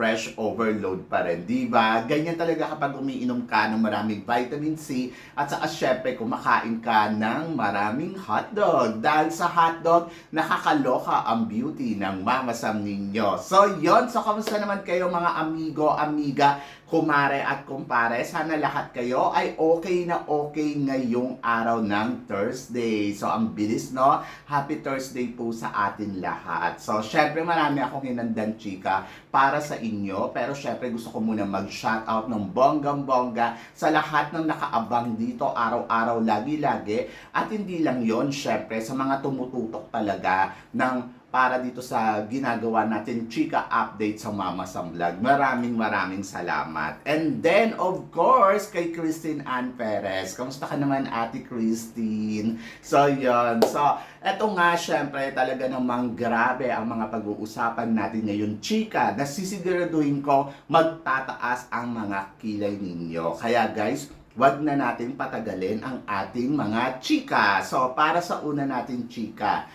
fresh overload pa rin, di ba? Ganyan talaga kapag umiinom ka ng maraming vitamin C at saka syempre kumakain ka ng maraming hotdog. Dahil sa hotdog, nakakaloka ang beauty ng mamasam ninyo. So yon so kamusta naman kayo mga amigo, amiga, kumare at kumpare? Sana lahat kayo ay okay na okay ngayong araw ng Thursday. So ang bilis no? Happy Thursday po sa atin lahat. So syempre marami akong hinandang chika para sa inyo. Pero syempre gusto ko muna mag-shoutout ng bonggang-bongga sa lahat ng nakaabang dito araw-araw, lagi-lagi. At hindi lang yon syempre sa mga tumututok talaga ng para dito sa ginagawa natin Chika Update sa Mama Sam Vlog. Maraming maraming salamat. And then, of course, kay Christine Ann Perez. Kamusta ka naman, Ate Christine? So, yon So, eto nga, syempre, talaga namang grabe ang mga pag-uusapan natin ngayon, Chika. Nasisiguraduhin ko magtataas ang mga kilay ninyo. Kaya, guys, wag na natin patagalin ang ating mga chika. So, para sa una natin chika,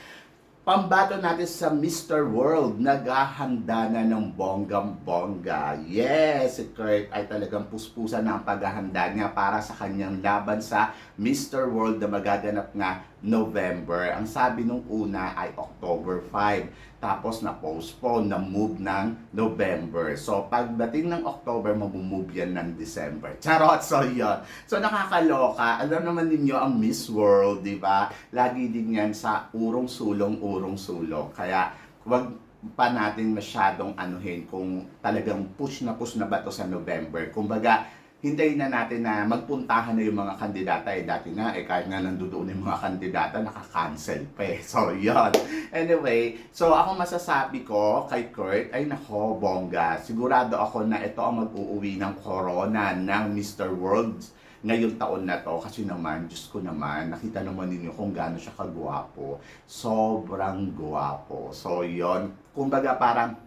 Pambato natin sa Mr. World, naghahanda na ng bonggam-bongga. Yes, si Kurt ay talagang puspusan na ang paghahanda niya para sa kanyang laban sa Mr. World na magaganap nga November. Ang sabi nung una ay October 5. Tapos na-postpone, na-move ng November. So, pagdating ng October, mag-move yan ng December. Charot! So, yun. So, nakakaloka. Alam naman ninyo ang Miss World, di ba? Lagi din yan sa urong sulong, urong sulong. Kaya, wag pa natin masyadong anuhin kung talagang push na push na ba to sa November. Kumbaga, hintayin na natin na magpuntahan na yung mga kandidata. Eh, dati nga, eh, kahit nga nandoon yung mga kandidata, nakakancel pa eh. So, yun. Anyway, so ako masasabi ko kay Kurt, ay nako, bongga. Sigurado ako na ito ang mag-uuwi ng corona ng Mr. World ngayong taon na to kasi naman, Diyos ko naman, nakita naman ninyo kung gaano siya kagwapo. Sobrang gwapo. So, yon Kumbaga parang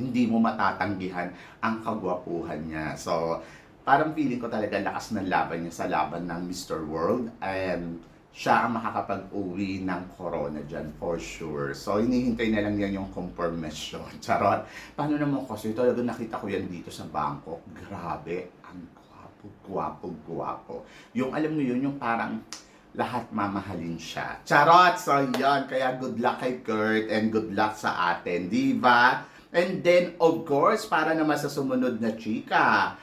hindi mo matatanggihan ang kagwapuhan niya. So, parang feeling ko talaga lakas ng laban niya sa laban ng Mr. World and siya ang makakapag-uwi ng corona dyan for sure. So, hinihintay na lang yan yung confirmation. Charot. Paano naman kasi talaga nakita ko yan dito sa Bangkok. Grabe, ang gwapo, gwapo, gwapo. Yung alam mo yun, yung parang lahat mamahalin siya. Charot! So, yan. Kaya good luck kay Kurt and good luck sa atin. Di ba? And then, of course, para naman sa sumunod na chika,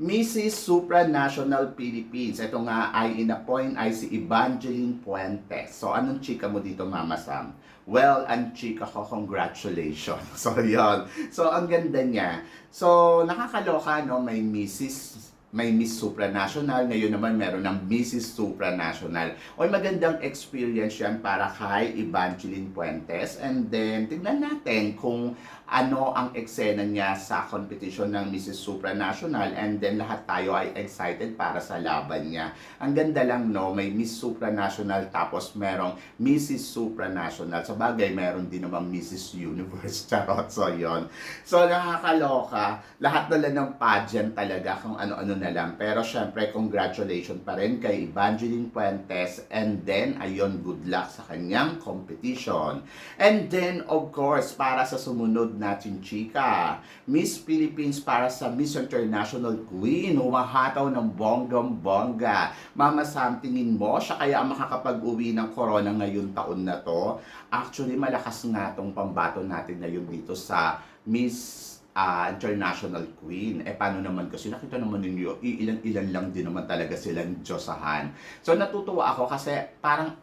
Mrs. Supranational Philippines. Ito nga ay in-appoint ay si Evangeline Puentes. So, anong chika mo dito, Mama Sam? Well, ang chika ko, congratulations. So, yon. So, ang ganda niya. So, nakakaloka, no? May Mrs may Miss Supranational, ngayon naman meron ng Mrs. Supranational. O magandang experience yan para kay Evangeline Puentes. And then, tignan natin kung ano ang eksena niya sa competition ng Mrs. Supranational. And then, lahat tayo ay excited para sa laban niya. Ang ganda lang, no? May Miss Supranational tapos merong Mrs. Supranational. Sa bagay, meron din naman Mrs. Universe. Charot. So, yon So, nakakaloka. Lahat na lang ng pageant talaga kung ano-ano na lang. Pero syempre, congratulations pa rin kay Evangeline Puentes and then, ayun, good luck sa kanyang competition. And then, of course, para sa sumunod natin chika, Miss Philippines para sa Miss International Queen, humahataw ng bonggam-bongga. Mama Sam, tingin mo, siya kaya makakapag-uwi ng corona ngayon taon na to? Actually, malakas nga tong pambato natin ngayon dito sa Miss uh, international queen. Eh, paano naman kasi nakita naman ninyo, ilan-ilan lang din naman talaga silang Diyosahan. So, natutuwa ako kasi parang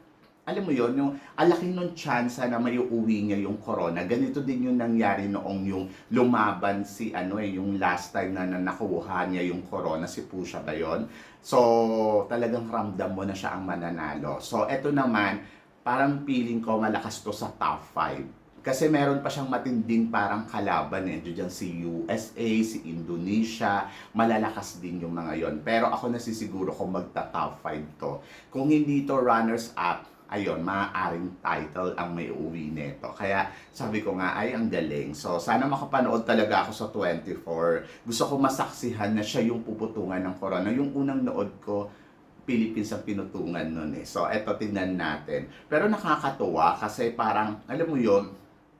alam mo yon yung alaki nung chance na may uuwi niya yung corona. Ganito din yung nangyari noong yung lumaban si ano eh, yung last time na, na nakuha niya yung corona, si Pusha ba yun? So, talagang ramdam mo na siya ang mananalo. So, eto naman, parang feeling ko malakas to sa top 5 Kasi meron pa siyang matinding parang kalaban eh. Diyan si USA, si Indonesia, malalakas din yung mga yon. Pero ako nasisiguro kung magta-top 5 to. Kung hindi to runners-up, ayun, maaaring title ang may uwi nito. Kaya sabi ko nga, ay ang galing. So sana makapanood talaga ako sa 24. Gusto ko masaksihan na siya yung puputungan ng corona. Yung unang nood ko, Philippines ang pinutungan nun eh. So eto tingnan natin. Pero nakakatuwa kasi parang, alam mo yon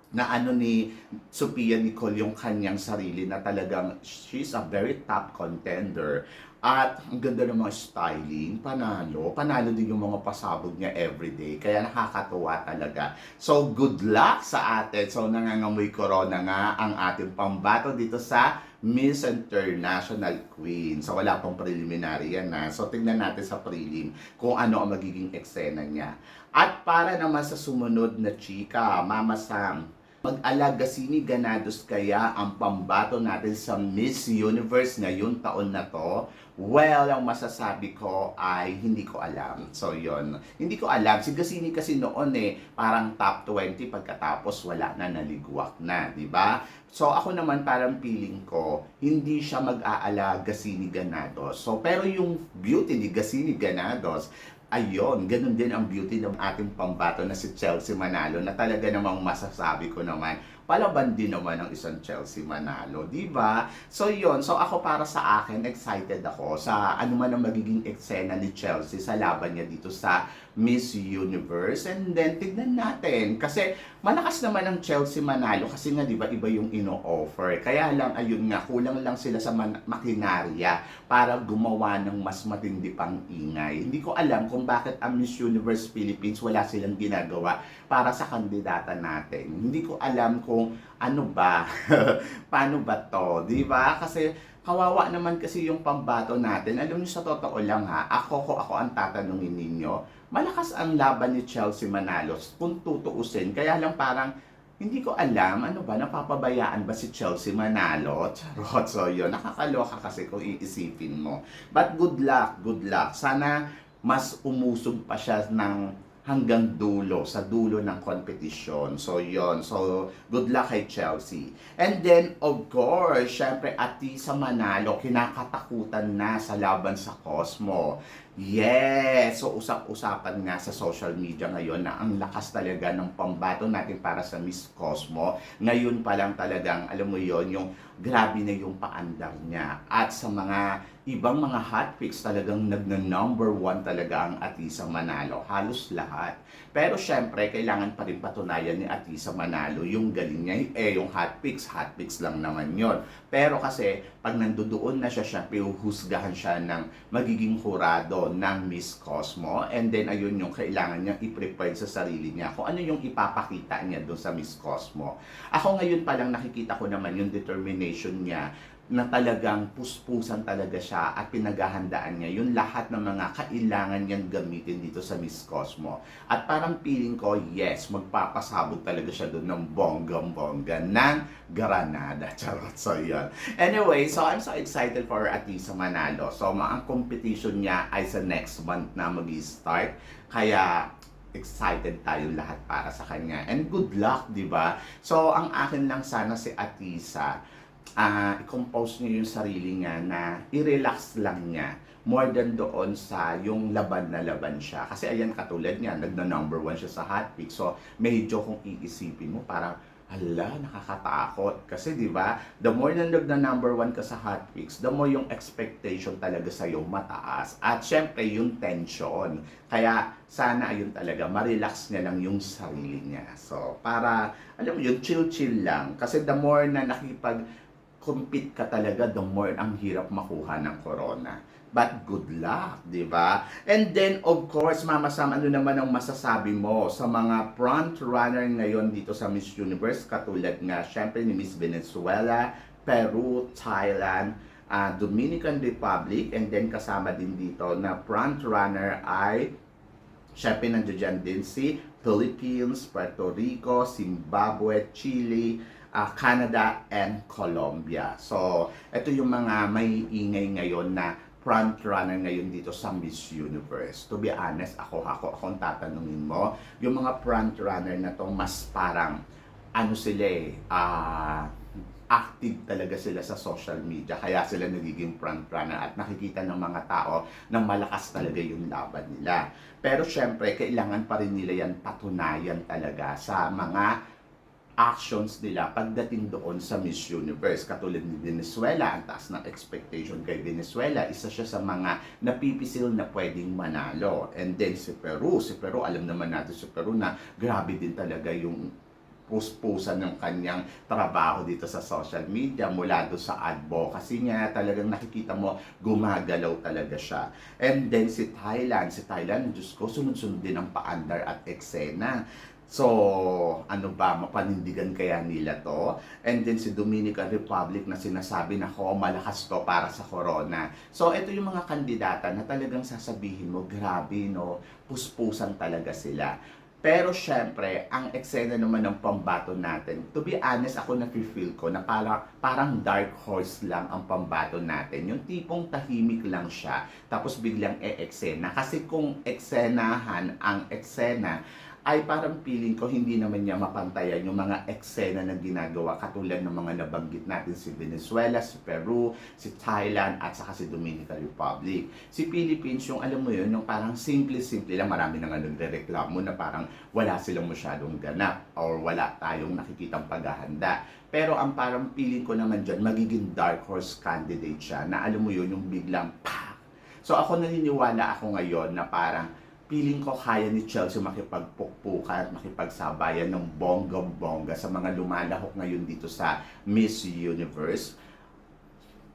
na ano ni Sophia Nicole yung kanyang sarili na talagang she's a very top contender. At ang ganda ng mga styling, panalo. Panalo din yung mga pasabog niya everyday. Kaya nakakatuwa talaga. So, good luck sa atin. So, nangangamoy corona nga ang ating pambato dito sa Miss International Queen. So, wala pang preliminary yan na. So, tingnan natin sa prelim kung ano ang magiging eksena niya. At para naman sa sumunod na chika, Mama Sam, Mag-alaga sini ganados kaya ang pambato natin sa Miss Universe ngayong taon na to? Well, ang masasabi ko ay hindi ko alam. So, yon Hindi ko alam. Si Gasini kasi noon eh, parang top 20 pagkatapos wala na, naligwak na, di ba? So, ako naman parang feeling ko, hindi siya mag-aalaga sini Ganados. So, pero yung beauty ni Gasini Ganados, Ayun, ganun din ang beauty ng ating pambato na si Chelsea Manalo na talaga namang masasabi ko naman, palaban din naman ng isang Chelsea Manalo, di ba? So yun, so ako para sa akin, excited ako sa ano man ang magiging eksena ni Chelsea sa laban niya dito sa Miss Universe. And then, tignan natin. Kasi malakas naman ang Chelsea Manalo kasi nga, di ba, iba yung ino-offer. Kaya lang, ayun nga, kulang lang sila sa makinarya para gumawa ng mas matindi pang ingay. Hindi ko alam kung bakit ang Miss Universe Philippines wala silang ginagawa para sa kandidata natin. Hindi ko alam kung ano ba, paano ba to, di ba? Kasi kawawa naman kasi yung pambato natin. Alam niyo sa totoo lang ha, ako ko ako ang tatanungin ninyo. Malakas ang laban ni Chelsea Manalo kung tutuusin. Kaya lang parang hindi ko alam, ano ba, napapabayaan ba si Chelsea Manalo? Charot, so yun, nakakaloka kasi kung iisipin mo. But good luck, good luck. Sana mas umusog pa siya ng hanggang dulo, sa dulo ng competition. So, yon So, good luck kay Chelsea. And then, of course, syempre, Atisa Manalo, kinakatakutan na sa laban sa Cosmo. Yes! So, usap-usapan nga sa social media ngayon na ang lakas talaga ng pambato natin para sa Miss Cosmo. Ngayon pa lang talagang, alam mo yon yung grabe na yung paandar niya. At sa mga ibang mga hot picks talagang nagna-number one talaga ang Atisa Manalo. Halos lahat. Pero syempre, kailangan pa rin patunayan ni Atisa Manalo yung galing niya. Eh, yung hot picks, hot picks lang naman yon. Pero kasi, pag nandoon na siya, syempre, uhusgahan siya ng magiging hurado ng Miss Cosmo. And then, ayun yung kailangan niya i-prepare sa sarili niya kung ano yung ipapakita niya doon sa Miss Cosmo. Ako ngayon pa lang nakikita ko naman yung determination niya na talagang puspusan talaga siya at pinaghahandaan niya yung lahat ng mga kailangan niyang gamitin dito sa Miss Cosmo. At parang feeling ko, yes, magpapasabog talaga siya doon ng bonggang-bongga ng Granada. Charot, so yun. Anyway, so I'm so excited for Atisa Manalo. So, ang competition niya ay sa next month na mag-start. Kaya, excited tayo lahat para sa kanya. And good luck, di ba? So, ang akin lang sana si Atisa, ah i-compose niya yung sarili niya na i-relax lang niya more than doon sa yung laban na laban siya. Kasi ayan katulad niya, nagna-number one siya sa hot pick. So, medyo kung iisipin mo, parang, hala, nakakatakot. Kasi di ba the more na nagna-number one ka sa hot picks, the more yung expectation talaga sa'yo mataas. At syempre, yung tension. Kaya, sana ayun talaga, ma-relax niya lang yung sarili niya. So, para, alam mo yun, chill-chill lang. Kasi the more na nakipag compete ka talaga, the more ang hirap makuha ng corona. But good luck, di ba? And then, of course, Mama Sam, ano naman ang masasabi mo sa mga front runner ngayon dito sa Miss Universe? Katulad nga, syempre, ni Miss Venezuela, Peru, Thailand, ah, Dominican Republic, and then kasama din dito na front runner ay Siyempre, nandiyan din si Philippines, Puerto Rico, Zimbabwe, Chile, ah, Canada, and Colombia. So, ito yung mga may ingay ngayon na front runner ngayon dito sa Miss Universe. To be honest, ako, ako, akong tatanungin mo, yung mga front runner na to mas parang ano sila eh, ah, active talaga sila sa social media. Kaya sila nagiging frontrunner at nakikita ng mga tao na malakas talaga yung laban nila. Pero syempre, kailangan pa rin nila yan patunayan talaga sa mga actions nila pagdating doon sa Miss Universe. Katulad ni Venezuela, ang taas ng expectation kay Venezuela, isa siya sa mga napipisil na pwedeng manalo. And then si Peru, si Peru, alam naman natin si Peru na grabe din talaga yung puspusan ng kanyang trabaho dito sa social media mula do sa advocacy niya. Talagang nakikita mo gumagalaw talaga siya. And then si Thailand. Si Thailand Diyos ko sunod-sunod din ang paandar at eksena So, ano ba, mapanindigan kaya nila to? And then si Dominican Republic na sinasabi na ko, malakas to para sa corona. So, ito yung mga kandidata na talagang sasabihin mo, grabe no, puspusan talaga sila. Pero syempre, ang eksena naman ng pambato natin, to be honest, ako na-feel ko na para, parang dark horse lang ang pambato natin. Yung tipong tahimik lang siya, tapos biglang e-eksena. Kasi kung eksenahan ang eksena, ay parang feeling ko hindi naman niya mapantayan yung mga eksena na ginagawa katulad ng mga nabanggit natin si Venezuela, si Peru, si Thailand at saka si Dominican Republic. Si Philippines yung alam mo yun, yung parang simple-simple lang marami na nga nagre-reklamo na parang wala silang masyadong ganap or wala tayong nakikitang paghahanda. Pero ang parang feeling ko naman dyan, magiging dark horse candidate siya na alam mo yun, yung biglang pa. So ako naniniwala ako ngayon na parang feeling ko kaya ni Chelsea makipagpukpukan at makipagsabayan ng bonggang-bongga sa mga lumalahok ngayon dito sa Miss Universe.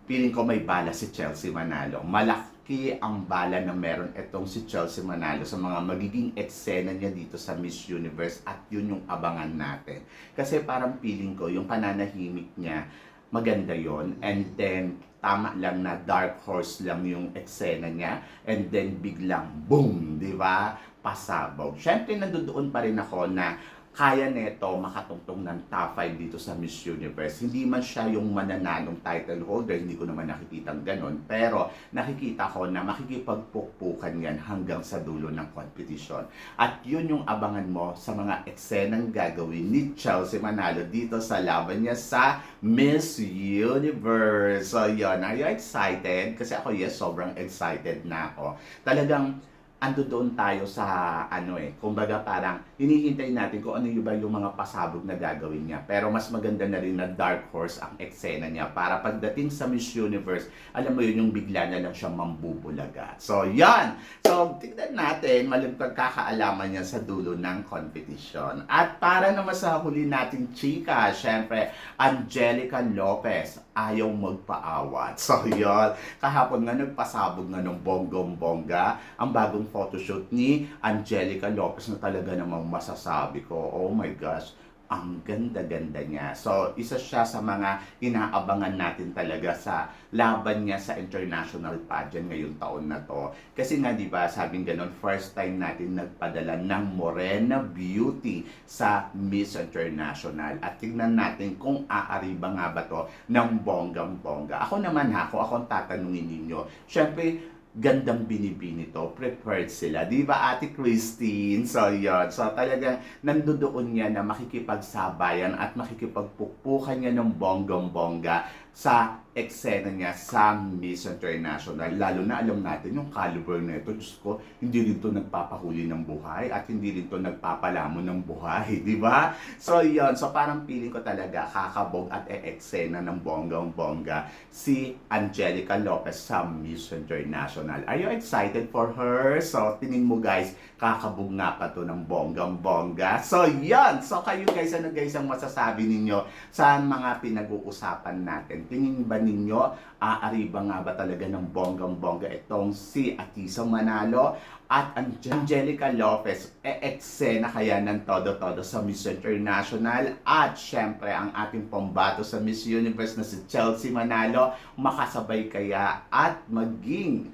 Feeling ko may bala si Chelsea Manalo. Malaki ang bala na meron itong si Chelsea Manalo sa mga magiging eksena niya dito sa Miss Universe at yun yung abangan natin. Kasi parang feeling ko yung pananahimik niya maganda yon and then tama lang na dark horse lang yung eksena niya and then biglang boom, di ba? Pasabog. Siyempre nandoon pa rin ako na kaya neto makatungtong ng top 5 dito sa Miss Universe. Hindi man siya yung mananalong title holder, hindi ko naman nakikita ganon. Pero nakikita ko na makikipagpukpukan yan hanggang sa dulo ng competition. At yun yung abangan mo sa mga eksenang gagawin ni Chelsea Manalo dito sa laban niya sa Miss Universe. So yun, are you excited? Kasi ako yes, sobrang excited na ako. Talagang ando doon tayo sa ano eh, kumbaga parang hinihintay natin kung ano yung ba yung mga pasabog na gagawin niya. Pero mas maganda na rin na dark horse ang eksena niya para pagdating sa Miss Universe, alam mo yun yung bigla na lang siya mambubulaga. So yan! So tignan natin, malimtag kakaalaman niya sa dulo ng competition. At para naman sa huli nating chika, syempre, Angelica Lopez ayaw magpaawat. So yun, kahapon nga nagpasabog nga ng bonggong-bongga ang bagong photoshoot ni Angelica Lopez na talaga namang masasabi ko, oh my gosh, ang ganda-ganda niya. So, isa siya sa mga inaabangan natin talaga sa laban niya sa international pageant ngayong taon na to. Kasi nga, di ba, sabing ganun, first time natin nagpadala ng Morena Beauty sa Miss International. At tignan natin kung aariba nga ba to ng bonggang-bongga. Ako naman ha, ako akong tatanungin ninyo. Siyempre, gandang binibini to, prepared sila. Di ba, Ate Christine? So, yun. So, talagang nandoon niya na makikipagsabayan at makikipagpukpukan niya ng bonggang-bongga sa eksena niya sa Miss International. Lalo na alam natin yung caliber na ito. Diyos ko, hindi rin to nagpapahuli ng buhay at hindi rin to nagpapalamon ng buhay. Di ba? So, yun. So, parang feeling ko talaga kakabog at e-eksena ng bonggang-bongga si Angelica Lopez sa Miss International. Are you excited for her? So, tingin mo guys, kakabog nga pa to ng bonggang-bongga. So, yan! So, kayo guys, ano guys ang masasabi ninyo sa mga pinag-uusapan natin? Tingin ba ninyo, aariba nga ba talaga ng bonggang-bongga itong si Atisa Manalo at ang Angelica Lopez e-eksena kaya ng todo-todo sa Miss International at syempre ang ating pambato sa Miss Universe na si Chelsea Manalo makasabay kaya at maging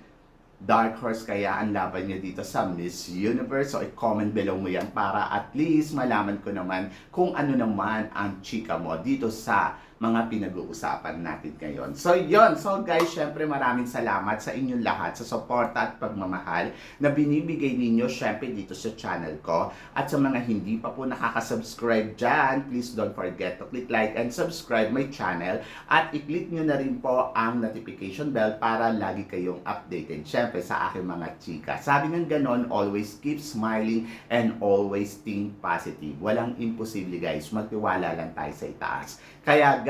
dark horse kaya ang laban niya dito sa Miss Universe. So, i-comment below mo yan para at least malaman ko naman kung ano naman ang chika mo dito sa mga pinag-uusapan natin ngayon. So, yon So, guys, syempre maraming salamat sa inyong lahat sa suporta at pagmamahal na binibigay ninyo syempre dito sa channel ko. At sa mga hindi pa po nakaka-subscribe dyan, please don't forget to click like and subscribe my channel at i-click nyo na rin po ang notification bell para lagi kayong updated. Syempre sa aking mga chika. Sabi ng ganon, always keep smiling and always think positive. Walang imposible guys. Magtiwala lang tayo sa itaas. Kaya